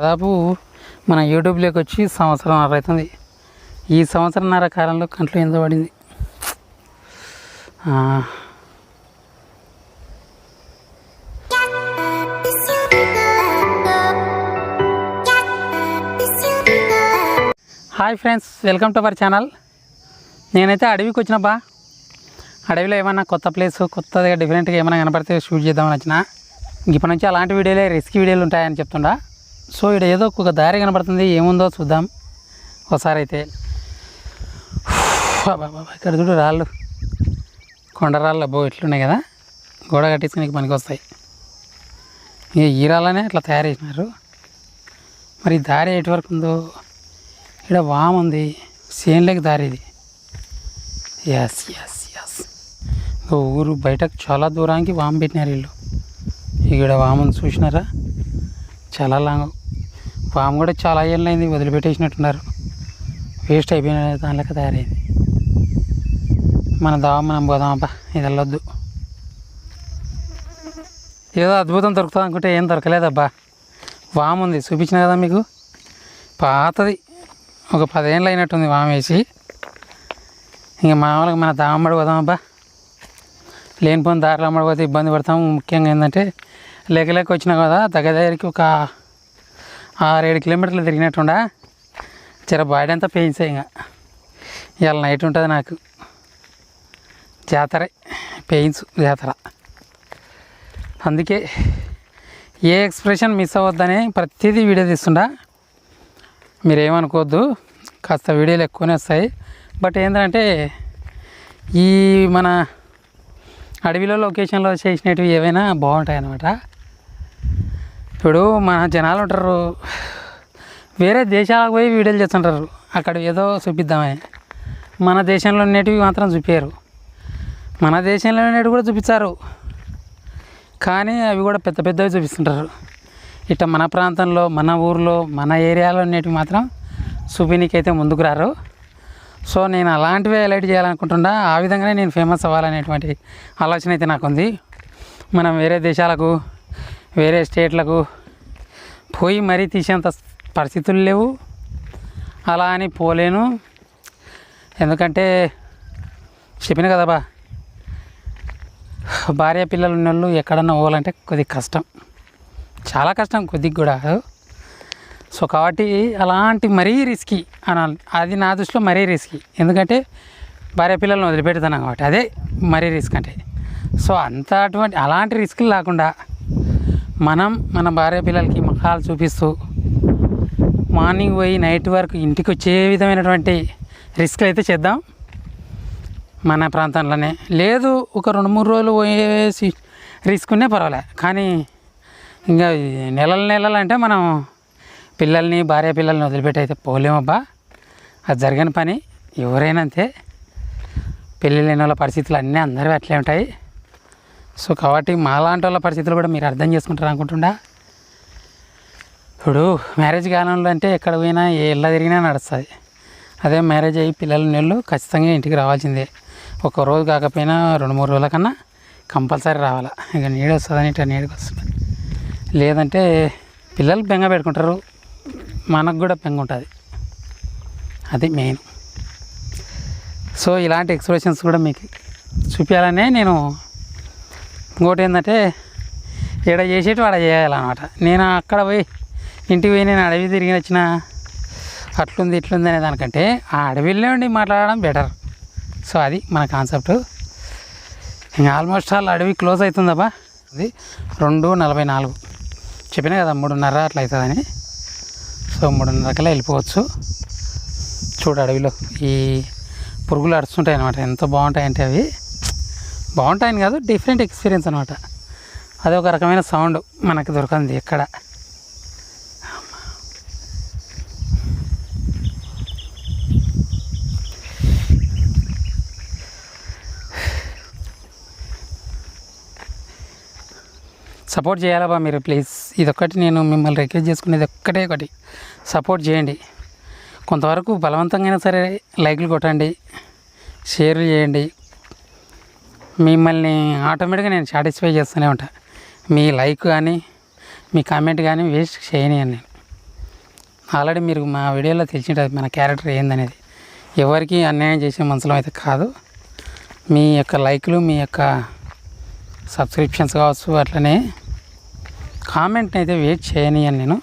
దాదాపు మన యూట్యూబ్లోకి వచ్చి సంవత్సరం అవుతుంది. ఈ సంవత్సరంన్నర కాలంలో కంట్లో ఎంత పడింది. Hi friends welcome to our channel. నేనైతే అడవికి వచ్చినబ్బా. అడవిలో ఏమన్నా కొత్త ప్లేస్ కొత్తగా డిఫరెంట్గా ఏమైనా కనపడితే షూట్ చేద్దామని వచ్చిన. ఇప్పటి నుంచి అలాంటి వీడియోలే రిస్క్ వీడియోలు ఉంటాయని చెప్తుండా. సో ఇక్కడ ఏదో ఒక దారి కనపడుతుంది ఏముందో చూద్దాం. ఒకసారి అయితే ఇక్కడ చూడు రాళ్ళు. కొండరాళ్ళు అబ్బో ఇట్లున్నాయి కదా. గోడ కట్టించుకునే పనికి వస్తాయి ఇక ఈ రాళ్ళనే అట్లా తయారు చేసినారు. మరి దారి ఎటు వరకు ఉందో? ఇక్కడ వామ్ ఉంది. సేన్లేకి దారి ఇది. ఎస్ ఎస్ ఎస్ ఊరు బయటకు చాలా దూరానికి వామ్ పెట్టినారు వీళ్ళు. ఇక్కడ వామును చూసినారా? చాలా లాంగ్ పాము కూడా చాలా ఏళ్ళైంది వదిలిపెట్టేసినట్టున్నారు. వేస్ట్ అయిపోయిన దానిలక తయారైంది. మన దావ మనం పోదాం అబ్బా ఇది వెళ్ళొద్దు. ఏదో అద్భుతం దొరుకుతుంది అనుకుంటే ఏం దొరకలేదబ్బా వాము ఉంది చూపించిన కదా మీకు? పాతది. ఒక పదేళ్ళు అయినట్టుంది వాము వేసి. ఇంక మామూలుగా మన దామడి పోదాం అబ్బా. లేనిపోయిన దారిలో అమ్మడిపోతే ఇబ్బంది పడతాం ముఖ్యంగా ఏంటంటే లేక లేక వచ్చినా కదా దగ్గర దగ్గరికి ఒక ఆరేడు కిలోమీటర్లు తిరిగినట్టుండా? చిర బాడీ అంతా పెయిన్స్ ఇంకా ఇవాళ నైట్ ఉంటుంది నాకు. జాతర పెయిన్స్ జాతర. అందుకే ఏ ఎక్స్ప్రెషన్ మిస్ అవ్వద్దని ప్రతిదీ వీడియో తీస్తుండా? మీరేమనుకోవద్దు. కాస్త వీడియోలు ఎక్కువనే వస్తాయి. బట్ ఏంటంటే ఈ మన అడవిలో లొకేషన్లో చేసినవి ఏవైనా బాగుంటాయి అన్నమాట ఇప్పుడు మన జనాలు ఉంటారు. వేరే దేశాలకు పోయి వీడియోలు చేస్తుంటారు. అక్కడ ఏదో చూపిద్దామని మన దేశంలో ఉండేటివి మాత్రం చూపారు మన దేశంలో ఉండేటివి కూడా చూపించారు కానీ అవి కూడా పెద్ద పెద్దవి చూపిస్తుంటారు. ఇట్లా మన ప్రాంతంలో మన ఊర్లో మన ఏరియాలో ఉండేటివి మాత్రం చూపినీకైతే ముందుకు రారు. సో నేను అలాంటివే హైలైట్ చేయాలనుకుంటున్నా. ఆ విధంగానే నేను ఫేమస్ అవ్వాలనేటువంటి ఆలోచన అయితే నాకు ఉంది మనం వేరే దేశాలకు వేరే స్టేట్లకు పోయి మరీ తీసేంత పరిస్థితులు లేవు. అలా అని పోలేను. ఎందుకంటే చెప్పిన కదా బా భార్య పిల్లలు ఉన్న వాళ్ళు ఎక్కడన్నా పోవాలంటే కొద్దిగా కష్టం. చాలా కష్టం కొద్దిగా కూడా. సో కాబట్టి అలాంటి మరీ రిస్కీ అనాలి. అది నా దృష్టిలో మరీ రిస్కీ. ఎందుకంటే భార్య పిల్లలను వదిలిపెడతాను కాబట్టి అదే మరీ రిస్క్ అంటే. సో అంత అటువంటి అలాంటి రిస్క్లు లేకుండా మనం మన భార్య పిల్లలకి మహాలు చూపిస్తూ మార్నింగ్ పోయి నైట్ వరకు ఇంటికి వచ్చే విధమైనటువంటి రిస్క్లు అయితే చేద్దాం మన ప్రాంతంలోనే. లేదు ఒక రెండు మూడు రోజులు పోయేసి రిస్క్ ఉన్నా పర్వాలే. కానీ ఇంకా నెలల నెలలు అంటే మనం పిల్లల్ని భార్య పిల్లల్ని వదిలిపెట్టి అయితే పోలేమబ్బా. అది జరగని పని. ఎవరైనా అంతే. పెళ్ళి లేని వాళ్ళ పరిస్థితులు అన్నీ అందరివి అట్లే ఉంటాయి. సో కాబట్టి మాలాంటి వాళ్ళ పరిస్థితులు కూడా మీరు అర్థం చేసుకుంటారు అనుకుంటుండా? ఇప్పుడు మ్యారేజ్ కాలంలో అంటే ఎక్కడ పోయినా ఏ ఇళ్ళ తిరిగినా నడుస్తుంది. అదే మ్యారేజ్ అయ్యి పిల్లల నీళ్ళు ఖచ్చితంగా ఇంటికి రావాల్సిందే. ఒక రోజు కాకపోయినా రెండు మూడు రోజుల కన్నా కంపల్సరీ రావాలా. ఇక నీడ వస్తుందని ఇట్లా నీడకి వస్తుంది. లేదంటే పిల్లలు బెంగ పెట్టుకుంటారు. మనకు కూడా బెంగ ఉంటుంది. అది మెయిన్. సో ఇలాంటి ఎక్స్ప్రెషన్స్ కూడా మీకు చూపించాలనే నేను ఇంకోటి ఏంటంటే ఇక్కడ చేసేటి వాడ చేయాలన్నమాట. నేను అక్కడ పోయి ఇంటికి పోయి నేను అడవి తిరిగి వచ్చిన అట్లుంది ఇట్లుంది అనే దానికంటే ఆ అడవిలో ఉండి మాట్లాడడం బెటర్. సో అది మన కాన్సెప్ట్. ఇంకా ఆల్మోస్ట్ ఆల్ అడవి క్లోజ్ అవుతుందబ్బా అది రెండు నలభై నాలుగు. చెప్పినా కదా మూడున్నర అట్లా అవుతుందని సో మూడున్నరకల్లా వెళ్ళిపోవచ్చు. చూడు అడవిలో ఈ పురుగులు అడుస్తుంటాయి అనమాట ఎంత బాగుంటాయంటే అవి. బాగుంటాయని కాదు డిఫరెంట్ ఎక్స్పీరియన్స్ అనమాట అది ఒక రకమైన సౌండ్ మనకు దొరకంది ఎక్కడ. సపోర్ట్ చేయాలబ్బా మీరు ప్లీజ్ ఇదొక్కటి నేను మిమ్మల్ని రిక్వెస్ట్ చేసుకునేది ఒక్కటే ఒకటి. సపోర్ట్ చేయండి. కొంతవరకు బలవంతంగా సరే లైక్లు కొట్టండి. షేర్లు చేయండి. మిమ్మల్ని ఆటోమేటిక్గా నేను సాటిస్ఫై చేస్తూనే ఉంటా. మీ లైక్ కానీ మీ కామెంట్ కానీ వేస్ట్ చేయనియను నేను. ఆల్రెడీ మీరు మా వీడియోలో తెలిసింటుంది మన క్యారెక్టర్ ఏందనేది. ఎవరికి అన్యాయం చేసే మనసులో అయితే కాదు. మీ యొక్క లైక్లు మీ యొక్క సబ్స్క్రిప్షన్స్ కావచ్చు అట్లనే కామెంట్ని అయితే వెయిట్ చేయనియను నేను.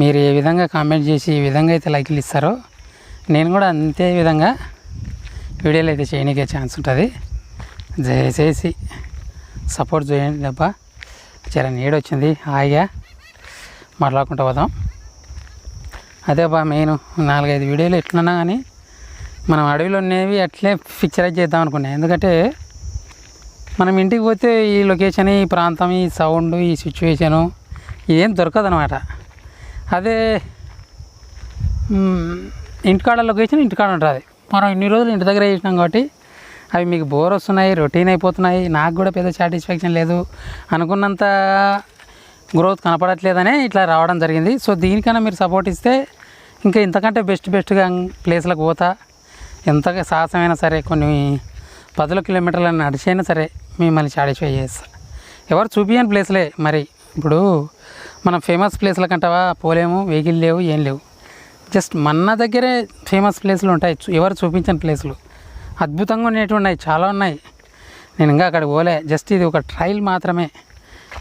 మీరు ఏ విధంగా కామెంట్ చేసి ఏ విధంగా అయితే లైక్లు ఇస్తారో నేను కూడా అంతే విధంగా వీడియోలు అయితే చేయడానికే ఛాన్స్ ఉంటుంది. దయచేసి సపోర్ట్ చేయండి తప్ప జర నీడొచ్చింది హాయిగా మాట్లాడుకుంటూ పోదాం. అదే బా మెయిన్ నాలుగైదు వీడియోలు ఎట్లున్నా కానీ మనం అడవిలో ఉన్నవి అట్లే పిక్చరైజ్ చేద్దాం అనుకున్నాను ఎందుకంటే మనం ఇంటికి పోతే ఈ లొకేషన్ ఈ ప్రాంతం ఈ సౌండ్ ఈ సిచ్యువేషను ఇదేం దొరకదు అనమాట అదే ఇంటికాడ లొకేషన్ ఇంటికాడ ఉంటుంది. మనం ఇన్ని రోజులు ఇంటి దగ్గర చేసినాం కాబట్టి అవి మీకు బోర్ వస్తున్నాయి రొటీన్ అయిపోతున్నాయి నాకు కూడా పెద్ద సాటిస్ఫాక్షన్ లేదు అనుకున్నంత గ్రోత్ కనపడట్లేదనే ఇట్లా రావడం జరిగింది. సో దీనికన్నా మీరు సపోర్ట్ ఇస్తే ఇంకా ఇంతకంటే బెస్ట్ బెస్ట్గా ప్లేస్లకు పోతా. ఎంతగా సాహసమైనా సరే కొన్ని పదుల కిలోమీటర్ల నడిచైనా సరే మిమ్మల్ని సాటిస్ఫై చేస్తా. ఎవరు చూపించని ప్లేస్లే మరి. ఇప్పుడు మనం ఫేమస్ ప్లేస్ల కంటవా పోలేము వెహికల్ లేవు ఏం లేవు. జస్ట్ మన దగ్గరే ఫేమస్ ప్లేస్లు ఉంటాయి. ఎవరు చూపించని ప్లేస్లు అద్భుతంగా ఉండేవి ఉన్నాయి. చాలా ఉన్నాయి. నేను ఇంకా అక్కడ పోలే. జస్ట్ ఇది ఒక ట్రయల్ మాత్రమే.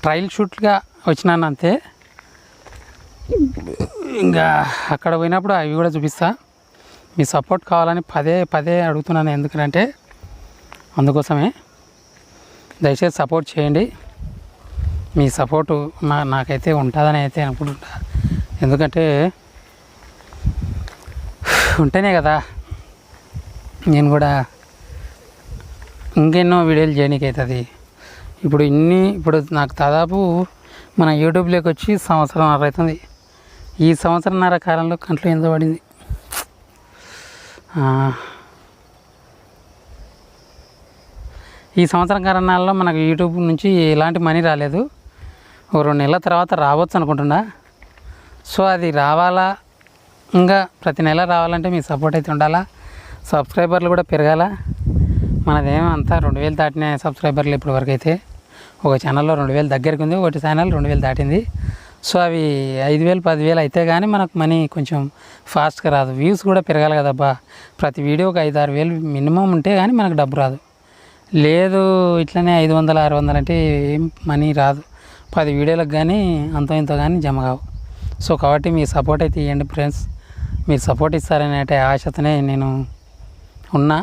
ట్రయల్ షూట్గా వచ్చినాను అంతే. ఇంకా అక్కడ పోయినప్పుడు అవి కూడా చూపిస్తా. మీ సపోర్ట్ కావాలని పదే పదే అడుగుతున్నాను. ఎందుకంటే అందుకోసమే. దయచేసి సపోర్ట్ చేయండి. మీ సపోర్టు నా నాకైతే ఉంటుందని అయితే అనుకుంటుంటా ఎందుకంటే ఉంటేనే కదా. నేను కూడా ఇంకెన్నో వీడియోలు చేయడానికి అవుతుంది ఇప్పుడు ఇన్ని ఇప్పుడు నాకు దాదాపు మన యూట్యూబ్లోకి వచ్చి సంవత్సరం అవుతుంది ఈ సంవత్సరంన్నర కాలంలో కంట్లో ఎంత పడింది. ఈ సంవత్సరం కారణాల్లో మనకు యూట్యూబ్ నుంచి ఎలాంటి మనీ రాలేదు. ఓ రెండు నెలల తర్వాత రావచ్చు అనుకుంటున్నా. సో అది రావాలా? ఇంకా ప్రతి నెల రావాలంటే మీ సపోర్ట్ అయితే ఉండాలా? సబ్స్క్రైబర్లు కూడా పెరగాల. మనదేమో అంతా రెండు వేలు దాటిన సబ్స్క్రైబర్లు ఇప్పటి వరకు అయితే. ఒక ఛానల్లో రెండు వేలు దగ్గరికి ఉంది ఒకటి ఛానల్ రెండు వేలు దాటింది. సో అవి ఐదు వేలు పదివేలు అయితే కానీ మనకు మనీ కొంచెం ఫాస్ట్గా రాదు. వ్యూస్ కూడా పెరగాలి కదబ్బా. ప్రతి వీడియోకి ఐదు ఆరు వేలు మినిమం ఉంటే కానీ మనకు డబ్బు రాదు. లేదు ఇట్లనే ఐదు వందలు ఆరు వందలు అంటే ఏం మనీ రాదు. పది వీడియోలకు కానీ అంతో ఇంతో కానీ జమ కావు. సో కాబట్టి మీ సపోర్ట్ అయితే ఇవ్వండి ఫ్రెండ్స్. మీరు సపోర్ట్ ఇస్తారనే ఆశతోనే నేను ఉన్నా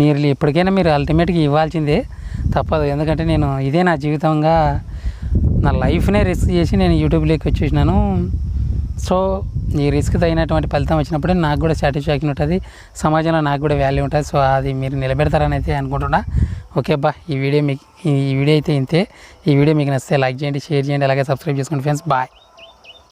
మీరు ఎప్పటికైనా మీరు అల్టిమేట్గా ఇవ్వాల్సిందే తప్పదు. ఎందుకంటే నేను ఇదే నా జీవితంగా నా లైఫ్నే రిస్క్ చేసి నేను యూట్యూబ్లోకి వచ్చేసినాను. సో ఈ రిస్క్ తగినటువంటి ఫలితం వచ్చినప్పుడే నాకు కూడా సాటిస్ఫాక్షన్ ఉంటుంది. సమాజంలో నాకు కూడా వాల్యూ ఉంటుంది. సో అది మీరు నిలబెడతారని అయితే అనుకుంటున్నా. ఓకే బా ఈ వీడియో మీకు ఈ వీడియో అయితే ఇంతే. ఈ వీడియో మీకు నచ్చితే లైక్ చేయండి షేర్ చేయండి అలాగే సబ్స్క్రైబ్ చేసుకోండి ఫ్రెండ్స్ బాయ్